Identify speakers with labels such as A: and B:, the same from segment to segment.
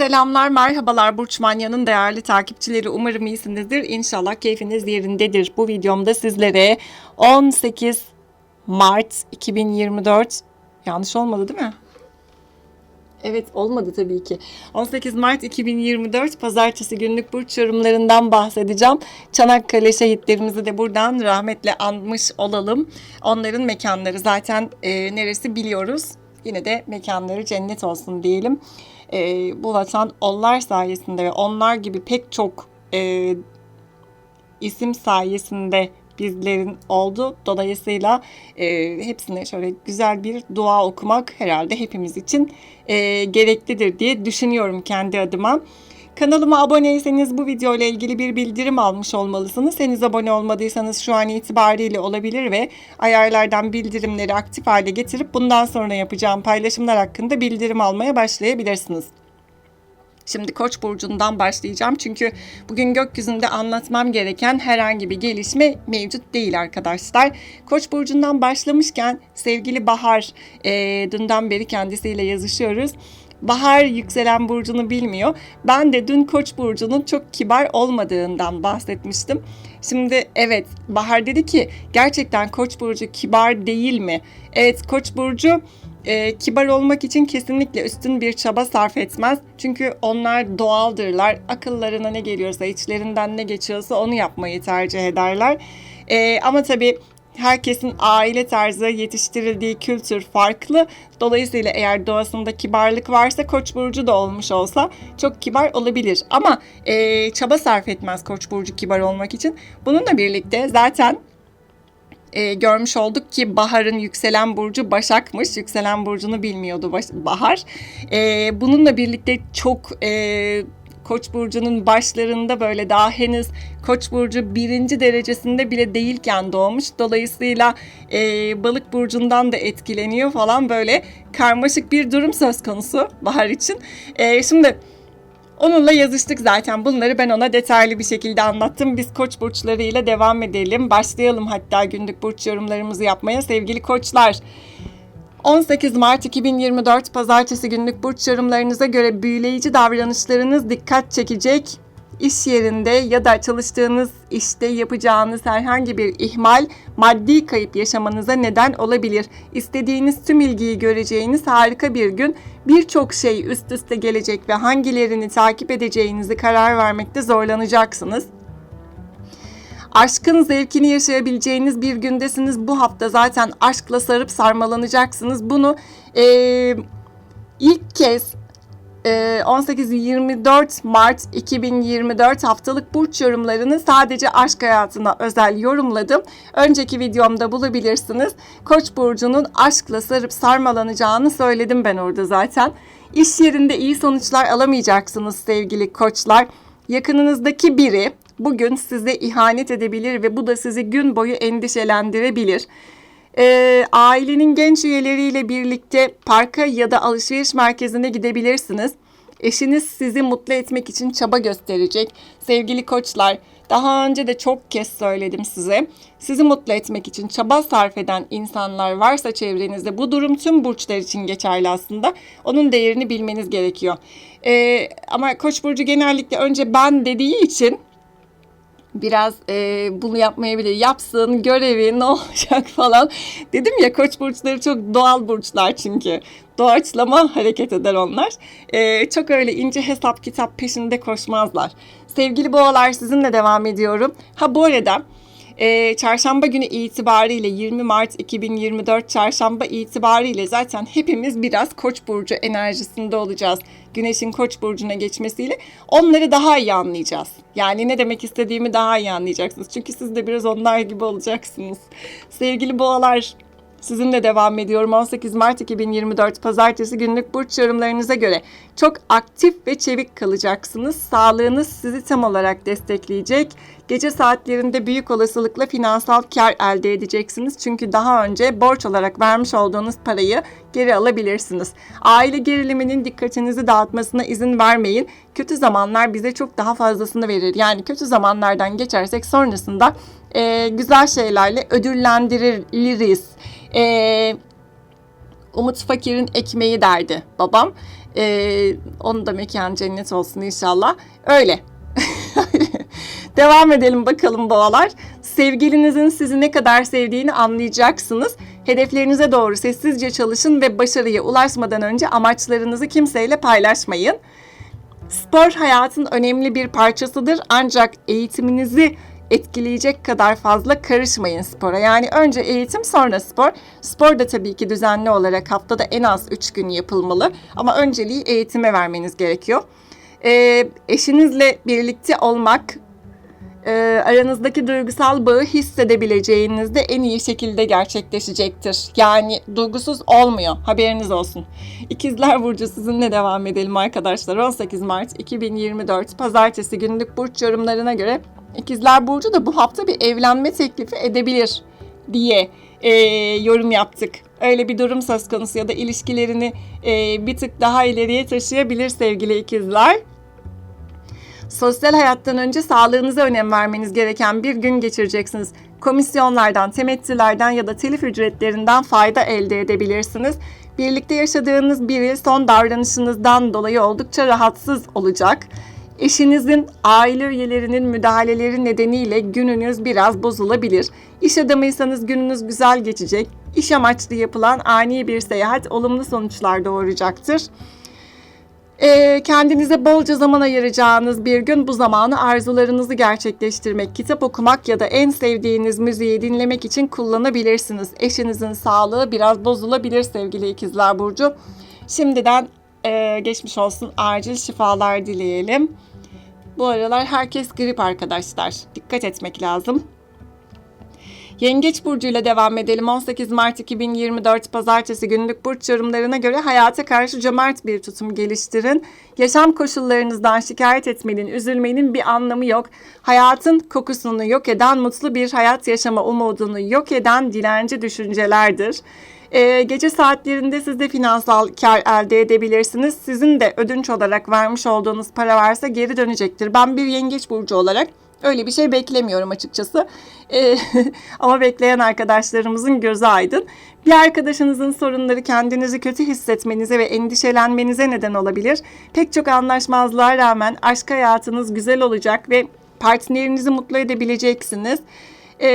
A: Selamlar, merhabalar Burç Manya'nın değerli takipçileri. Umarım iyisinizdir. İnşallah keyfiniz yerindedir. Bu videomda sizlere 18 Mart 2024 yanlış olmadı değil mi? Evet olmadı tabii ki. 18 Mart 2024 Pazartesi günlük burç yorumlarından bahsedeceğim. Çanakkale şehitlerimizi de buradan rahmetle anmış olalım. Onların mekanları zaten e, neresi biliyoruz. Yine de mekanları cennet olsun diyelim. E, bu onlar sayesinde ve onlar gibi pek çok e, isim sayesinde bizlerin oldu. Dolayısıyla e, hepsine şöyle güzel bir dua okumak herhalde hepimiz için e, gereklidir diye düşünüyorum kendi adıma. Kanalıma aboneyseniz bu video ile ilgili bir bildirim almış olmalısınız. Henüz abone olmadıysanız şu an itibariyle olabilir ve ayarlardan bildirimleri aktif hale getirip bundan sonra yapacağım paylaşımlar hakkında bildirim almaya başlayabilirsiniz. Şimdi Koç burcundan başlayacağım çünkü bugün gökyüzünde anlatmam gereken herhangi bir gelişme mevcut değil arkadaşlar. Koç burcundan başlamışken sevgili Bahar, e, dünden beri kendisiyle yazışıyoruz. Bahar yükselen burcunu bilmiyor. Ben de dün Koç burcunun çok kibar olmadığından bahsetmiştim. Şimdi evet Bahar dedi ki gerçekten Koç burcu kibar değil mi? Evet Koç burcu e, kibar olmak için kesinlikle üstün bir çaba sarf etmez. Çünkü onlar doğaldırlar. Akıllarına ne geliyorsa, içlerinden ne geçiyorsa onu yapmayı tercih ederler. E, ama tabii herkesin aile tarzı, yetiştirildiği kültür farklı. Dolayısıyla eğer doğasında kibarlık varsa Koç burcu da olmuş olsa çok kibar olabilir. Ama e, çaba sarf etmez Koç burcu kibar olmak için. Bununla birlikte zaten e, görmüş olduk ki Bahar'ın yükselen burcu Başak'mış. Yükselen burcunu bilmiyordu Bahar. E, bununla birlikte çok e, Koç burcunun başlarında böyle daha henüz Koç burcu birinci derecesinde bile değilken doğmuş. Dolayısıyla e, Balık burcundan da etkileniyor falan böyle karmaşık bir durum söz konusu Bahar için. E, şimdi Onunla yazıştık zaten. Bunları ben ona detaylı bir şekilde anlattım. Biz koç burçlarıyla devam edelim. Başlayalım hatta günlük burç yorumlarımızı yapmaya sevgili koçlar. 18 Mart 2024 Pazartesi günlük burç yorumlarınıza göre büyüleyici davranışlarınız dikkat çekecek. İş yerinde ya da çalıştığınız işte yapacağınız herhangi bir ihmal maddi kayıp yaşamanıza neden olabilir. İstediğiniz tüm ilgiyi göreceğiniz harika bir gün. Birçok şey üst üste gelecek ve hangilerini takip edeceğinizi karar vermekte zorlanacaksınız. Aşkın zevkini yaşayabileceğiniz bir gündesiniz. Bu hafta zaten aşkla sarıp sarmalanacaksınız. Bunu eee, ilk kez e, 18-24 Mart 2024 haftalık burç yorumlarını sadece aşk hayatına özel yorumladım. Önceki videomda bulabilirsiniz. Koç burcunun aşkla sarıp sarmalanacağını söyledim ben orada zaten. İş yerinde iyi sonuçlar alamayacaksınız sevgili koçlar. Yakınınızdaki biri bugün size ihanet edebilir ve bu da sizi gün boyu endişelendirebilir. Ee, ailenin genç üyeleriyle birlikte parka ya da alışveriş merkezine gidebilirsiniz. Eşiniz sizi mutlu etmek için çaba gösterecek. Sevgili koçlar, daha önce de çok kez söyledim size. Sizi mutlu etmek için çaba sarf eden insanlar varsa çevrenizde bu durum tüm burçlar için geçerli aslında. Onun değerini bilmeniz gerekiyor. Ee, ama Koç burcu genellikle önce ben dediği için biraz e, bunu yapmayabilir. Yapsın görevi ne olacak falan. Dedim ya koç burçları çok doğal burçlar çünkü. Doğaçlama hareket eder onlar. E, çok öyle ince hesap kitap peşinde koşmazlar. Sevgili boğalar sizinle devam ediyorum. Ha bu arada e, çarşamba günü itibariyle 20 Mart 2024 çarşamba itibariyle zaten hepimiz biraz koç burcu enerjisinde olacağız. Güneşin koç burcuna geçmesiyle onları daha iyi anlayacağız. Yani ne demek istediğimi daha iyi anlayacaksınız. Çünkü siz de biraz onlar gibi olacaksınız. Sevgili boğalar Sizinle devam ediyorum. 18 Mart 2024 Pazartesi günlük burç yorumlarınıza göre çok aktif ve çevik kalacaksınız. Sağlığınız sizi tam olarak destekleyecek. Gece saatlerinde büyük olasılıkla finansal kar elde edeceksiniz. Çünkü daha önce borç olarak vermiş olduğunuz parayı geri alabilirsiniz. Aile geriliminin dikkatinizi dağıtmasına izin vermeyin. Kötü zamanlar bize çok daha fazlasını verir. Yani kötü zamanlardan geçersek sonrasında e, güzel şeylerle ödüllendiririz. E, Umut fakirin ekmeği derdi babam. Ee, onun da mekan cennet olsun inşallah. Öyle. Devam edelim bakalım boğalar. Sevgilinizin sizi ne kadar sevdiğini anlayacaksınız. Hedeflerinize doğru sessizce çalışın ve başarıya ulaşmadan önce amaçlarınızı kimseyle paylaşmayın. Spor hayatın önemli bir parçasıdır ancak eğitiminizi etkileyecek kadar fazla karışmayın spora. Yani önce eğitim sonra spor. Spor da tabii ki düzenli olarak haftada en az 3 gün yapılmalı. Ama önceliği eğitime vermeniz gerekiyor. Ee, eşinizle birlikte olmak e, aranızdaki duygusal bağı hissedebileceğinizde en iyi şekilde gerçekleşecektir. Yani duygusuz olmuyor. Haberiniz olsun. İkizler Burcu sizinle devam edelim arkadaşlar. 18 Mart 2024 Pazartesi günlük burç yorumlarına göre İkizler Burcu da bu hafta bir evlenme teklifi edebilir diye e, yorum yaptık. Öyle bir durum söz konusu ya da ilişkilerini e, bir tık daha ileriye taşıyabilir sevgili ikizler. Sosyal hayattan önce sağlığınıza önem vermeniz gereken bir gün geçireceksiniz. Komisyonlardan, temettülerden ya da telif ücretlerinden fayda elde edebilirsiniz. Birlikte yaşadığınız biri son davranışınızdan dolayı oldukça rahatsız olacak. Eşinizin aile üyelerinin müdahaleleri nedeniyle gününüz biraz bozulabilir. İş adamıysanız gününüz güzel geçecek. İş amaçlı yapılan ani bir seyahat olumlu sonuçlar doğuracaktır. Ee, kendinize bolca zaman ayıracağınız bir gün bu zamanı arzularınızı gerçekleştirmek, kitap okumak ya da en sevdiğiniz müziği dinlemek için kullanabilirsiniz. Eşinizin sağlığı biraz bozulabilir sevgili ikizler Burcu. Şimdiden e, geçmiş olsun acil şifalar dileyelim. Bu aralar herkes grip arkadaşlar. Dikkat etmek lazım. Yengeç Burcu ile devam edelim. 18 Mart 2024 Pazartesi günlük burç yorumlarına göre hayata karşı cömert bir tutum geliştirin. Yaşam koşullarınızdan şikayet etmenin, üzülmenin bir anlamı yok. Hayatın kokusunu yok eden, mutlu bir hayat yaşama umudunu yok eden dilenci düşüncelerdir. Ee, gece saatlerinde siz de finansal kar elde edebilirsiniz. Sizin de ödünç olarak vermiş olduğunuz para varsa geri dönecektir. Ben bir yengeç burcu olarak öyle bir şey beklemiyorum açıkçası. Ee, ama bekleyen arkadaşlarımızın gözü aydın. Bir arkadaşınızın sorunları kendinizi kötü hissetmenize ve endişelenmenize neden olabilir. Pek çok anlaşmazlığa rağmen aşk hayatınız güzel olacak ve partnerinizi mutlu edebileceksiniz. Ee,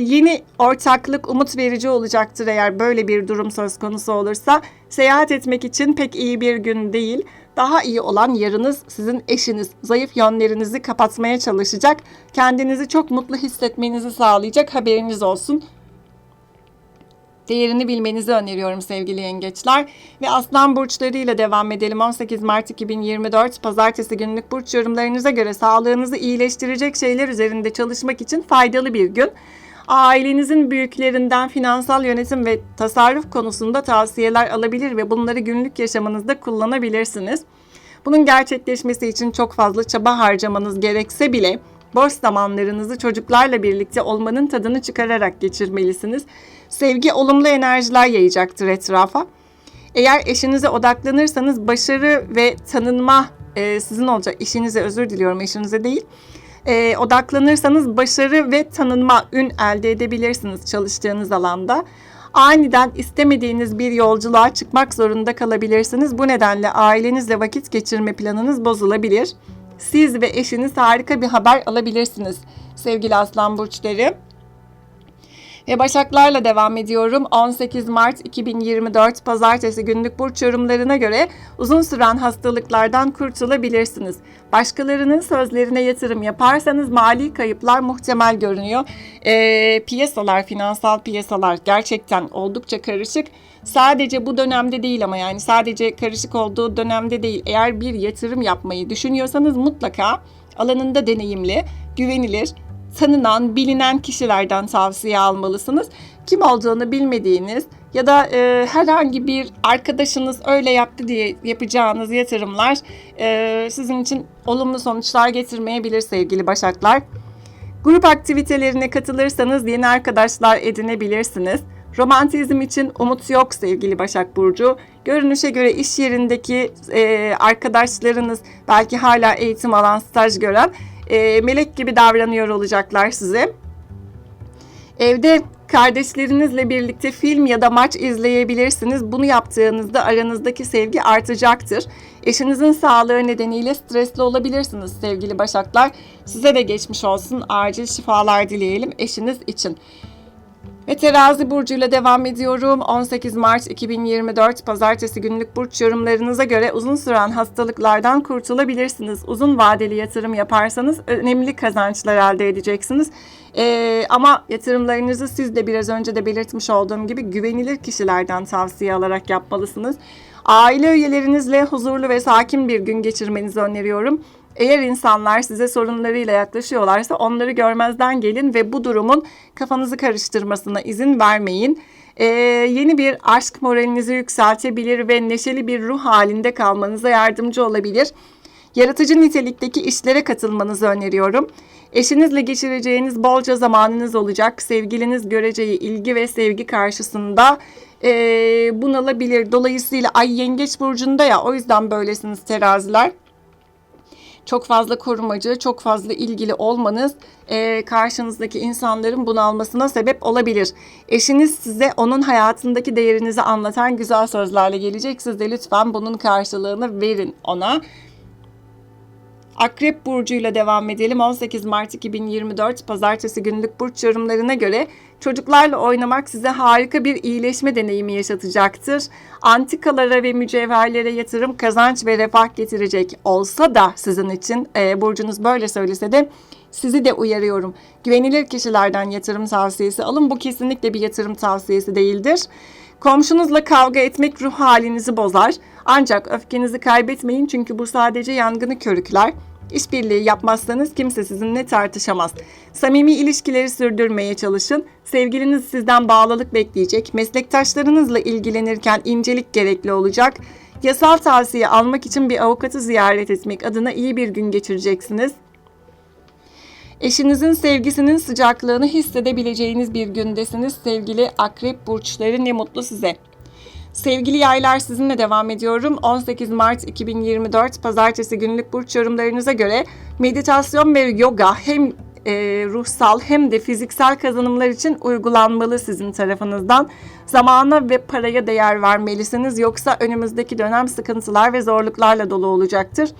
A: yeni ortaklık umut verici olacaktır eğer böyle bir durum söz konusu olursa. Seyahat etmek için pek iyi bir gün değil. Daha iyi olan yarınız sizin eşiniz. Zayıf yönlerinizi kapatmaya çalışacak. Kendinizi çok mutlu hissetmenizi sağlayacak haberiniz olsun değerini bilmenizi öneriyorum sevgili yengeçler. Ve aslan burçlarıyla devam edelim. 18 Mart 2024 pazartesi günlük burç yorumlarınıza göre sağlığınızı iyileştirecek şeyler üzerinde çalışmak için faydalı bir gün. Ailenizin büyüklerinden finansal yönetim ve tasarruf konusunda tavsiyeler alabilir ve bunları günlük yaşamınızda kullanabilirsiniz. Bunun gerçekleşmesi için çok fazla çaba harcamanız gerekse bile boş zamanlarınızı çocuklarla birlikte olmanın tadını çıkararak geçirmelisiniz. Sevgi olumlu enerjiler yayacaktır etrafa. Eğer eşinize odaklanırsanız başarı ve tanınma e, sizin olacak. İşinize özür diliyorum eşinize değil. E, odaklanırsanız başarı ve tanınma, ün elde edebilirsiniz çalıştığınız alanda. Aniden istemediğiniz bir yolculuğa çıkmak zorunda kalabilirsiniz. Bu nedenle ailenizle vakit geçirme planınız bozulabilir. Siz ve eşiniz harika bir haber alabilirsiniz sevgili aslan burçları. Ve Başaklarla devam ediyorum. 18 Mart 2024 Pazartesi günlük burç yorumlarına göre uzun süren hastalıklardan kurtulabilirsiniz. Başkalarının sözlerine yatırım yaparsanız mali kayıplar muhtemel görünüyor. E, piyasalar, finansal piyasalar gerçekten oldukça karışık. Sadece bu dönemde değil ama yani sadece karışık olduğu dönemde değil. Eğer bir yatırım yapmayı düşünüyorsanız mutlaka alanında deneyimli, güvenilir, tanınan, bilinen kişilerden tavsiye almalısınız. Kim olduğunu bilmediğiniz ya da e, herhangi bir arkadaşınız öyle yaptı diye yapacağınız yatırımlar e, sizin için olumlu sonuçlar getirmeyebilir sevgili Başaklar. Grup aktivitelerine katılırsanız yeni arkadaşlar edinebilirsiniz. Romantizm için umut yok sevgili Başak Burcu. Görünüşe göre iş yerindeki e, arkadaşlarınız belki hala eğitim alan, staj gören e, melek gibi davranıyor olacaklar size. Evde Kardeşlerinizle birlikte film ya da maç izleyebilirsiniz. Bunu yaptığınızda aranızdaki sevgi artacaktır. Eşinizin sağlığı nedeniyle stresli olabilirsiniz sevgili Başaklar. Size de geçmiş olsun. Acil şifalar dileyelim eşiniz için. Ve terazi burcuyla devam ediyorum. 18 Mart 2024 pazartesi günlük burç yorumlarınıza göre uzun süren hastalıklardan kurtulabilirsiniz. Uzun vadeli yatırım yaparsanız önemli kazançlar elde edeceksiniz. Ee, ama yatırımlarınızı siz de biraz önce de belirtmiş olduğum gibi güvenilir kişilerden tavsiye alarak yapmalısınız. Aile üyelerinizle huzurlu ve sakin bir gün geçirmenizi öneriyorum. Eğer insanlar size sorunlarıyla yaklaşıyorlarsa onları görmezden gelin ve bu durumun kafanızı karıştırmasına izin vermeyin. Ee, yeni bir aşk moralinizi yükseltebilir ve neşeli bir ruh halinde kalmanıza yardımcı olabilir. Yaratıcı nitelikteki işlere katılmanızı öneriyorum. Eşinizle geçireceğiniz bolca zamanınız olacak. Sevgiliniz göreceği ilgi ve sevgi karşısında e, bunalabilir. Dolayısıyla ay yengeç burcunda ya o yüzden böylesiniz teraziler çok fazla korumacı, çok fazla ilgili olmanız e, karşınızdaki insanların bunalmasına sebep olabilir. Eşiniz size onun hayatındaki değerinizi anlatan güzel sözlerle gelecek. Siz de lütfen bunun karşılığını verin ona. Akrep burcuyla devam edelim. 18 Mart 2024 pazartesi günlük burç yorumlarına göre çocuklarla oynamak size harika bir iyileşme deneyimi yaşatacaktır. Antikalara ve mücevherlere yatırım kazanç ve refah getirecek olsa da sizin için e, burcunuz böyle söylese de sizi de uyarıyorum. Güvenilir kişilerden yatırım tavsiyesi alın. Bu kesinlikle bir yatırım tavsiyesi değildir. Komşunuzla kavga etmek ruh halinizi bozar. Ancak öfkenizi kaybetmeyin çünkü bu sadece yangını körükler. İşbirliği yapmazsanız kimse sizinle tartışamaz. Samimi ilişkileri sürdürmeye çalışın. Sevgiliniz sizden bağlılık bekleyecek. Meslektaşlarınızla ilgilenirken incelik gerekli olacak. Yasal tavsiye almak için bir avukatı ziyaret etmek adına iyi bir gün geçireceksiniz. Eşinizin sevgisinin sıcaklığını hissedebileceğiniz bir gündesiniz sevgili akrep burçları ne mutlu size. Sevgili yaylar sizinle devam ediyorum. 18 Mart 2024 pazartesi günlük burç yorumlarınıza göre meditasyon ve yoga hem e, ruhsal hem de fiziksel kazanımlar için uygulanmalı sizin tarafınızdan. Zamana ve paraya değer vermelisiniz yoksa önümüzdeki dönem sıkıntılar ve zorluklarla dolu olacaktır.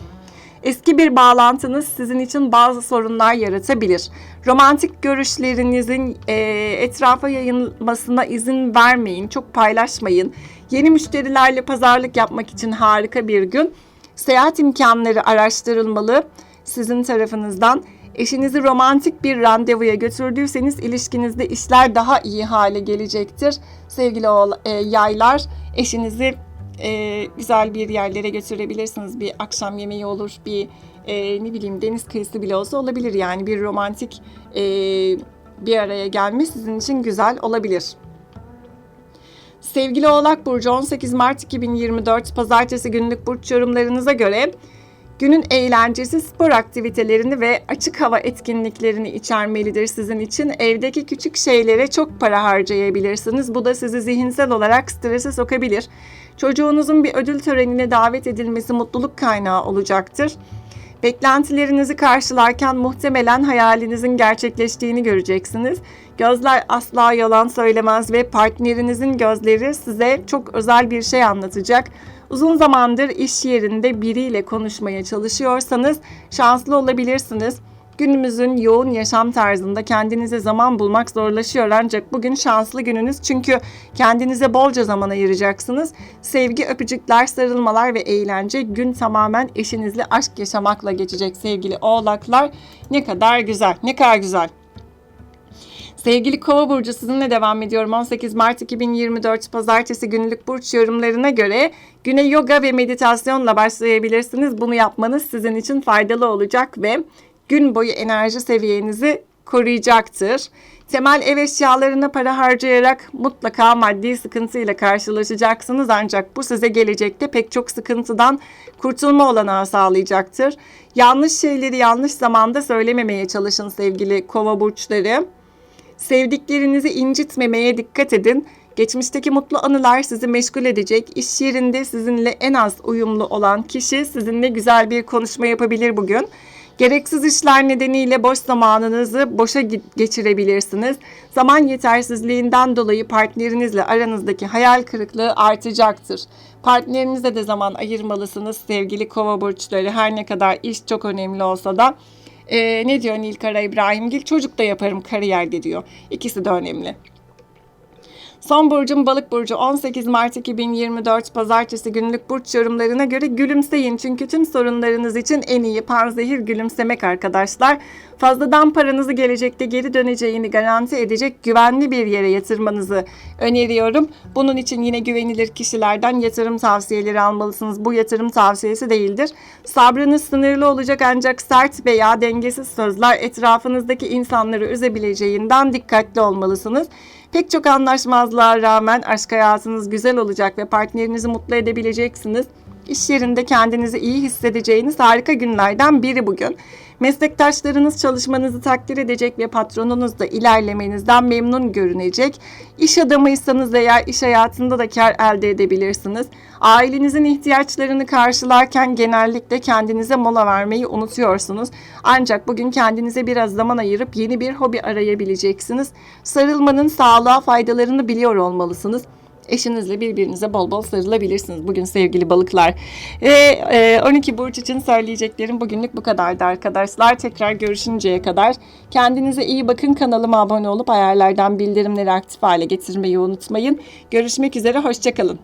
A: Eski bir bağlantınız sizin için bazı sorunlar yaratabilir. Romantik görüşlerinizin e, etrafa yayılmasına izin vermeyin, çok paylaşmayın. Yeni müşterilerle pazarlık yapmak için harika bir gün. Seyahat imkanları araştırılmalı sizin tarafınızdan. Eşinizi romantik bir randevuya götürdüyseniz ilişkinizde işler daha iyi hale gelecektir. Sevgili e, yaylar, eşinizi e, güzel bir yerlere götürebilirsiniz. Bir akşam yemeği olur, bir e, ne bileyim deniz kıyısı bile olsa olabilir. Yani bir romantik e, bir araya gelme sizin için güzel olabilir. Sevgili Oğlak Burcu 18 Mart 2024 Pazartesi günlük burç yorumlarınıza göre günün eğlencesi spor aktivitelerini ve açık hava etkinliklerini içermelidir sizin için. Evdeki küçük şeylere çok para harcayabilirsiniz. Bu da sizi zihinsel olarak strese sokabilir. Çocuğunuzun bir ödül törenine davet edilmesi mutluluk kaynağı olacaktır. Beklentilerinizi karşılarken muhtemelen hayalinizin gerçekleştiğini göreceksiniz. Gözler asla yalan söylemez ve partnerinizin gözleri size çok özel bir şey anlatacak. Uzun zamandır iş yerinde biriyle konuşmaya çalışıyorsanız şanslı olabilirsiniz. Günümüzün yoğun yaşam tarzında kendinize zaman bulmak zorlaşıyor ancak bugün şanslı gününüz çünkü kendinize bolca zaman ayıracaksınız. Sevgi, öpücükler, sarılmalar ve eğlence gün tamamen eşinizle aşk yaşamakla geçecek sevgili oğlaklar. Ne kadar güzel, ne kadar güzel. Sevgili Kova burcu sizinle devam ediyorum. 18 Mart 2024 Pazartesi günlük burç yorumlarına göre güne yoga ve meditasyonla başlayabilirsiniz. Bunu yapmanız sizin için faydalı olacak ve gün boyu enerji seviyenizi koruyacaktır. Temel ev eşyalarına para harcayarak mutlaka maddi sıkıntıyla karşılaşacaksınız ancak bu size gelecekte pek çok sıkıntıdan kurtulma olanağı sağlayacaktır. Yanlış şeyleri yanlış zamanda söylememeye çalışın sevgili kova burçları. Sevdiklerinizi incitmemeye dikkat edin. Geçmişteki mutlu anılar sizi meşgul edecek. İş yerinde sizinle en az uyumlu olan kişi sizinle güzel bir konuşma yapabilir bugün. Gereksiz işler nedeniyle boş zamanınızı boşa geçirebilirsiniz. Zaman yetersizliğinden dolayı partnerinizle aranızdaki hayal kırıklığı artacaktır. Partnerinize de zaman ayırmalısınız sevgili kova burçları. Her ne kadar iş çok önemli olsa da. Ee, ne diyor Nilkara İbrahimgil? Çocuk da yaparım kariyerde diyor. İkisi de önemli. Son burcum balık burcu 18 Mart 2024 pazartesi günlük burç yorumlarına göre gülümseyin. Çünkü tüm sorunlarınız için en iyi panzehir gülümsemek arkadaşlar. Fazladan paranızı gelecekte geri döneceğini garanti edecek güvenli bir yere yatırmanızı öneriyorum. Bunun için yine güvenilir kişilerden yatırım tavsiyeleri almalısınız. Bu yatırım tavsiyesi değildir. Sabrınız sınırlı olacak ancak sert veya dengesiz sözler etrafınızdaki insanları üzebileceğinden dikkatli olmalısınız. Pek çok anlaşmazlığa rağmen aşk hayatınız güzel olacak ve partnerinizi mutlu edebileceksiniz. İş yerinde kendinizi iyi hissedeceğiniz harika günlerden biri bugün. Meslektaşlarınız çalışmanızı takdir edecek ve patronunuz da ilerlemenizden memnun görünecek. İş adamıysanız eğer iş hayatında da kar elde edebilirsiniz. Ailenizin ihtiyaçlarını karşılarken genellikle kendinize mola vermeyi unutuyorsunuz. Ancak bugün kendinize biraz zaman ayırıp yeni bir hobi arayabileceksiniz. Sarılmanın sağlığa faydalarını biliyor olmalısınız. Eşinizle birbirinize bol bol sarılabilirsiniz bugün sevgili balıklar. Ve e, 12 burç için söyleyeceklerim bugünlük bu kadardı arkadaşlar. Tekrar görüşünceye kadar kendinize iyi bakın. Kanalıma abone olup ayarlardan bildirimleri aktif hale getirmeyi unutmayın. Görüşmek üzere, hoşçakalın.